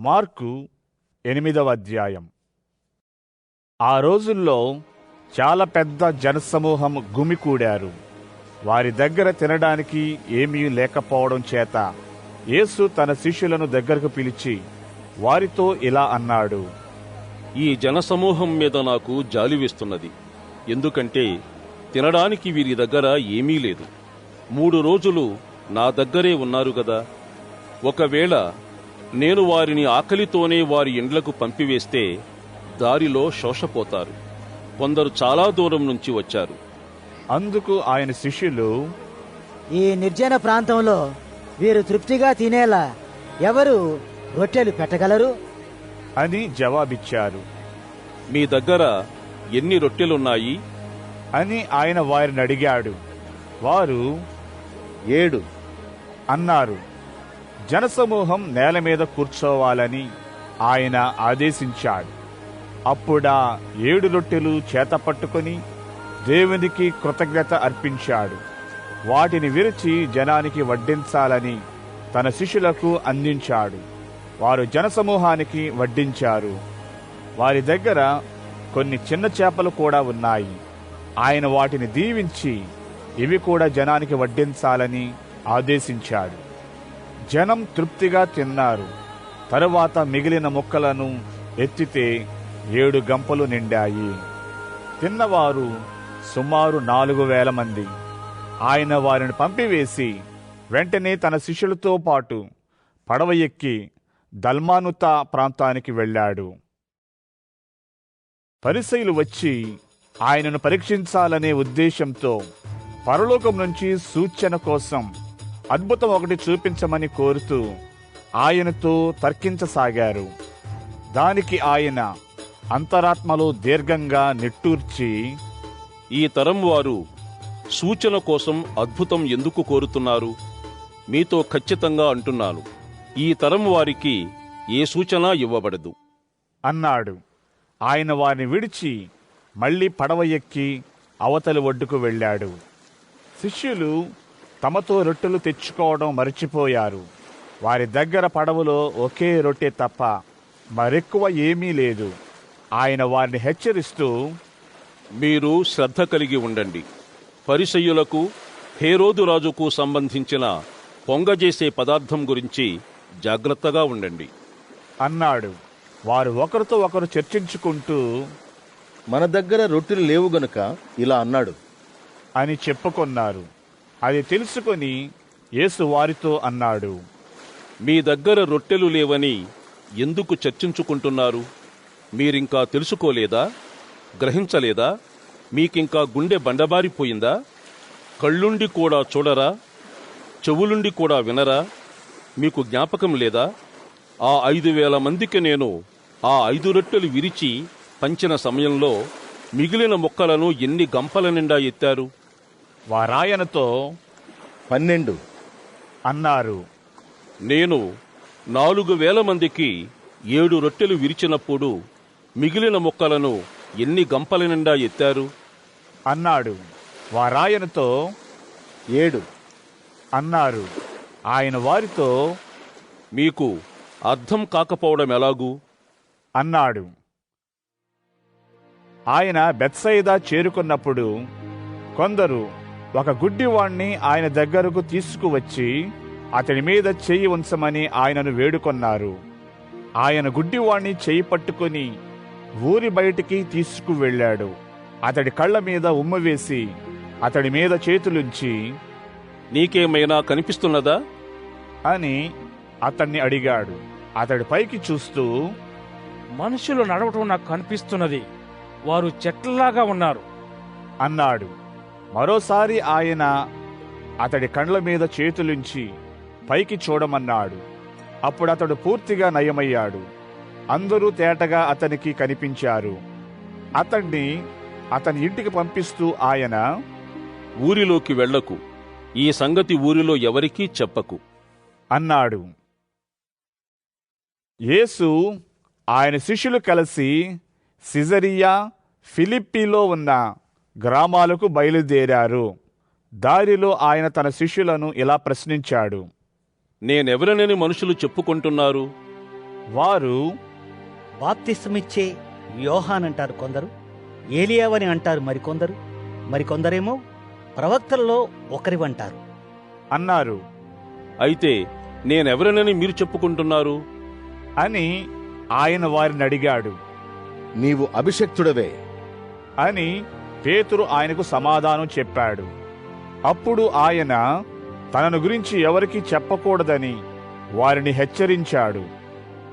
Mark ఎనిమిదవ అధ్యాయం. ఆ రోజుల్లో చాలా పెద్ద జనసమూహం గుమికూడారు వారి దగ్గర తినడానికి ఏమీ లేకపోవడం చేత యేసు తన శిష్యులను దగ్గరకు పిలిచి వారితో ఇలా అన్నాడు ఈ జనసమూహం మీద నాకు జాలి వేస్తున్నది. ఎందుకంటే తినడానికి వీరి దగ్గర ఏమీ లేదు. మూడు రోజులు నా దగ్గరే ఉన్నారు కదా. ఒకవేళ నేను వారిని ఆకలితోనే వారి ఇండ్లకు పంపివేస్తే దారిలో శోషపోతారు. కొందరు చాలా దూరం నుంచి వచ్చారు. అందుకు ఆయన శిష్యులు ఈ నిర్జన ప్రాంతంలో వీరు తృప్తిగా తినేలా ఎవరు రొట్టెలు పెట్టగలరు? అని జవాబిచ్చారు. మీ దగ్గర ఎన్ని రొట్టెలున్నాయి? అని ఆయన వారిని అడిగాడు. వారు ఏడు అన్నారు. జనసమూహం నేల మీద కూర్చోవాలని ఆయన ఆదేశించాడు. అప్పుడా ఏడు రొట్టెలు చేత పట్టుకొని దేవునికి కృతజ్ఞత అర్పించాడు. వాటిని విరిచి జనానికి వడ్డించాలని తన శిష్యులకు అందించాడు. వారు జనసమూహానికి వడ్డించారు. వారి దగ్గర కొన్ని చిన్న చేపలు కూడా ఉన్నాయి. ఆయన వాటిని దీవించి ఇవి కూడా జనానికి వడ్డించాలని ఆదేశించాడు. జనం తృప్తిగా తిన్నారు. తరువాత మిగిలిన ముక్కలను ఎత్తితే ఏడు గంపలు నిండాయి. తిన్నవారు సుమారు నాలుగు వేల మంది. ఆయన వారిని పంపివేసి వెంటనే తన శిష్యులతో పాటు పడవ ఎక్కి దల్మానుత ప్రాంతానికి వెళ్ళాడు. పరిశైలు వచ్చి ఆయనను పరీక్షించాలనే ఉద్దేశంతో పరలోకం నుంచి సూచన కోసం అద్భుతం ఒకటి చూపించమని కోరుతూ ఆయనతో తర్కించసాగారు. దానికి ఆయన అంతరాత్మలో దీర్ఘంగా నిట్టూర్చి ఈ తరం వారు సూచన కోసం అద్భుతం ఎందుకు కోరుతున్నారు? మీతో ఖచ్చితంగా అంటున్నాను. ఈ తరం వారికి ఏ సూచన ఇవ్వబడదు. అన్నాడు. ఆయన వారిని విడిచి మళ్ళీ పడవ ఎక్కి అవతలి ఒడ్డుకు వెళ్ళాడు. శిష్యులు తమతో రొట్టెలు తెచ్చుకోవడం మర్చిపోయారు. వారి దగ్గర పడవలో ఒకే రొట్టె తప్ప మరెక్కువ ఏమీ లేదు. ఆయన వారిని హెచ్చరిస్తూ మీరు శ్రద్ధ కలిగి ఉండండి. పరిసయ్యులకు హేరోదు రాజుకు సంబంధించిన పొంగజేసే పదార్థం గురించి జాగ్రత్తగా ఉండండి. అన్నాడు. వారు ఒకరితో ఒకరు చర్చించుకుంటూ మన దగ్గర రొట్టెలు లేవు గనుక ఇలా అన్నాడు. అని చెప్పుకొన్నారు. అది తెలుసుకొని యేసు వారితో అన్నాడు మీ దగ్గర రొట్టెలు లేవని ఎందుకు చర్చించుకుంటున్నారు? మీరింకా తెలుసుకోలేదా? గ్రహించలేదా? మీకింకా గుండె బండబారిపోయిందా? కళ్ళుండి కూడా చూడరా? చెవులుండి కూడా వినరా? మీకు జ్ఞాపకం లేదా? ఆ ఐదు వేల మందికి నేను ఆ ఐదు రొట్టెలు విరిచి పంచిన సమయంలో మిగిలిన మొక్కలను ఎన్ని గంపల నిండా ఎత్తారు? వారాయనతో పన్నెండు. అన్నారు. నేను నాలుగు వేల మందికి ఏడు రొట్టెలు విరిచినప్పుడు మిగిలిన మొక్కలను ఎన్ని గంపల నిండా ఎత్తారు? అన్నాడు. వారాయనతో ఏడు. అన్నారు. ఆయన వారితో మీకు అర్థం కాకపోవడం ఎలాగూ? అన్నాడు. ఆయన బెత్సయిదా చేరుకున్నప్పుడు కొందరు ఒక గుడ్డివాణ్ణి ఆయన దగ్గరకు తీసుకువచ్చి అతని మీద చెయ్యి ఉంచమని ఆయనను వేడుకొన్నారు. ఆయన గుడ్డివాణ్ణి చెయ్యి పట్టుకుని ఊరి బయటికి తీసుకువెళ్ళాడు. అతడి కళ్ళ మీద ఉమ్మ వేసి అతడి మీద చేతులుంచి నీకేమైనా కనిపిస్తున్నదా? అని అతన్ని అడిగాడు. అతడి పైకి చూస్తూ మనుషులు నడవటం నాకు కనిపిస్తున్నది. వారు చెట్లలాగా ఉన్నారు. అన్నాడు. మరోసారి ఆయన అతడి కండ్ల మీద చేతులుంచి పైకి చూడమన్నాడు. అప్పుడు అతడు పూర్తిగా నయమయ్యాడు. అందరూ తేటగా అతనికి కనిపించారు. అతన్ని అతని ఇంటికి పంపిస్తూ ఆయన ఊరిలోకి వెళ్ళకు ఈ సంగతి ఊరిలో ఎవరికీ చెప్పకు. అన్నాడు. యేసు ఆయన శిష్యులు కలిసి సిజరియా ఫిలిప్పీలో ఉన్న గ్రామాలకు బయలుదేరారు. దారిలో ఆయన తన శిష్యులను ఇలా ప్రశ్నించాడు. నేనెవరనని మనుషులు చెప్పుకుంటున్నారు? వారు బాప్తిస్మిచ్చే యోహాన్ అంటారు కొందరు ఏలియావని అంటారు మరికొందరు మరికొందరేమో ప్రవక్తలలో ఒకరివంటారు అన్నారు. అయితే నేనెవరనని మీరు చెప్పుకుంటున్నారు? అని ఆయన వారిని అడిగాడు. నీవు అభిషక్తుడవే. అని పేతురు ఆయనకు సమాధానం చెప్పాడు. అప్పుడు ఆయన తనను గురించి ఎవరికీ చెప్పకూడదని వారిని హెచ్చరించాడు.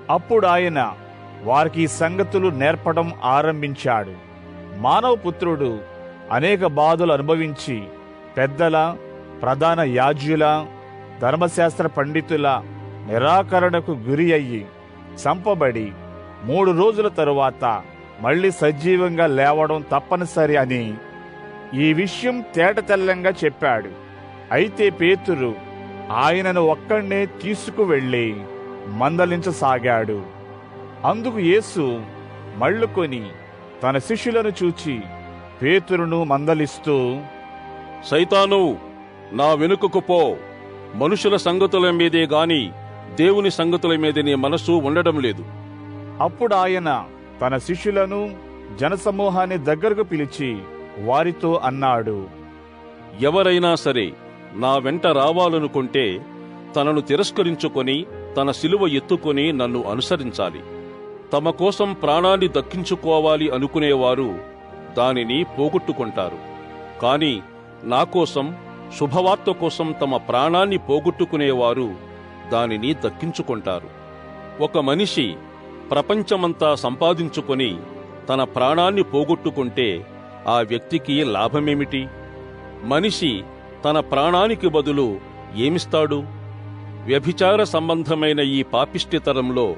అప్పుడు ఆయన వారికి సంగతులు నేర్పడం ఆరంభించాడు. మానవ పుత్రుడు అనేక బాధలు అనుభవించి పెద్దల ప్రధాన యాజ్యుల ధర్మశాస్త్ర పండితుల నిరాకరణకు గురి అయ్యి చంపబడి మూడు రోజుల తరువాత మళ్ళీ సజీవంగా లేవడం తప్పనిసరి అని ఈ విషయం తేటతెల్లంగా చెప్పాడు. అయితే పేతురు ఆయనను ఒక్కడే తీసుకువెళ్ళి మందలించసాగాడు. అందుకు యేసు మళ్ళుకొని తన శిష్యులను చూచి పేతురును మందలిస్తూ సైతాను నా వెనుకకు పో. మనుషుల సంగతుల మీదే గాని దేవుని సంగతుల మీద నీ మనసు ఉండడం లేదు. అప్పుడు ఆయన తన శిష్యులను జనసమూహాన్ని దగ్గరకు పిలిచి వారితో అన్నాడు ఎవరైనా సరే నా వెంట రావాలనుకుంటే తనను తిరస్కరించుకొని తన సిలువ ఎత్తుకొని నన్ను అనుసరించాలి. తమ కోసం ప్రాణాన్ని దక్కించుకోవాలి అనుకునేవారు దానిని పోగొట్టుకుంటారు. కాని నా కోసం శుభవార్త కోసం తమ ప్రాణాన్ని పోగొట్టుకునేవారు దానిని దక్కించుకుంటారు. ఒక మనిషి ప్రపంచమంతా సంపాదించుకొని తన ప్రాణాన్ని పోగొట్టుకుంటే ఆ వ్యక్తికి లాభమేమిటి? మనిషి తన ప్రాణానికి బదులు ఏమిస్తాడు? వ్యభిచార సంబంధమైన ఈ పాపిష్టితరంలో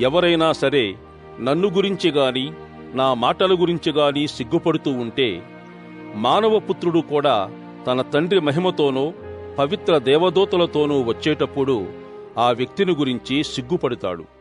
ఎవరైనా సరే నన్ను గురించి గాని నా మాటల గురించి గాని సిగ్గుపడుతూ ఉంటే మానవపుత్రుడు కూడా తన తండ్రి మహిమతోనూ పవిత్ర దేవదూతలతోనూ వచ్చేటప్పుడు ఆ వ్యక్తిని గురించి సిగ్గుపడతాడు.